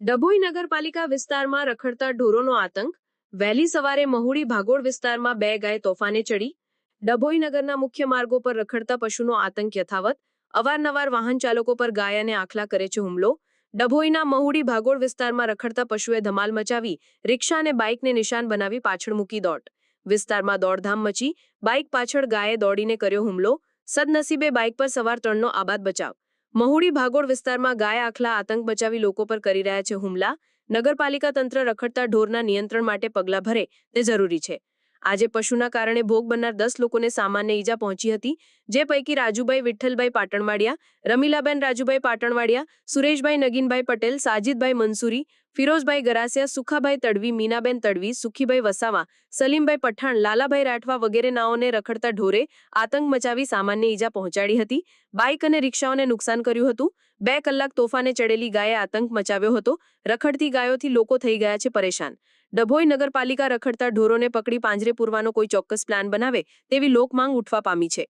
ડભોઈ નગરપાલિકા વિસ્તારમાં રખડતા ઢોરોનો આતંક, વહેલી સવારે મહુડી ભાગોળ વિસ્તારમાં બે ગાય તોફાને ચડી, ડભોઈ નગરના મુખ્ય માર્ગો પર રખડતા પશુનો આતંક યથાવત, અવારનવાર વાહન ચાલકો પર ગાય અને આખલા કરે છે હુમલો, ડભોઈના મહુડી ભાગોળ વિસ્તારમાં રખડતા પશુએ ધમાલ મચાવી, રિક્ષા અને બાઇકને નિશાન બનાવી પાછળ મૂકી દોટ. વિસ્તારમાં દોડધામ મચી, બાઇક પાછળ ગાયે દોડીને કર્યો હુમલો, સદનસીબે બાઇક પર સવાર ત્રણનો આબાદ બચાવ. મહુડી ભાગોળ વિસ્તારમાં ગાય, આખલા, આતંક બચાવી લોકો પર કરી રહ્યા છે હુમલા. નગરપાલિકા તંત્ર રખડતા ઢોરના નિયંત્રણ માટે પગલાં ભરે, તે જરૂરી છે. આજે પશુના કારણે ભોગ બનનાર દસ લોકોને સામાન્ય ઈજા પહોંચી હતી, જે પૈકી રાજુભાઈ વિઠ્ઠલભાઈ પાટણવાડિયા, રમીલાબેન રાજુભાઈ પાટણવાડિયા, સુરેશભાઈ નગીનભાઈ પટેલ, સાજીદભાઈ મંસૂરી, ફિરોઝભાઈ ગરાસિયા, સુખાભાઈ તડવી, મીનાબેન તડવી, સુખીભાઈ વસાવા, સલીમભાઈ પઠાણ, લાલાભાઈ રાઠવા વગેરે નાઓને રખડતા ઢોરે આતંક મચાવી સામાન્ય ઈજા પહોંચાડી હતી. બાઇક અને રિક્ષાઓને નુકસાન કર્યું હતું. બે કલાક તોફાને ચડેલી ગાયે આતંક મચાવ્યો હતો. રખડતી ગાયોથી લોકો થઈ ગયા છે પરેશાન. ડભોઈ નગરપાલિકા રખડતા ઢોરોને પકડી પાંજરે પૂરવાનો કોઈ ચોક્કસ પ્લાન બનાવે તેવી લોકમાંગ ઉઠવા પામી છે.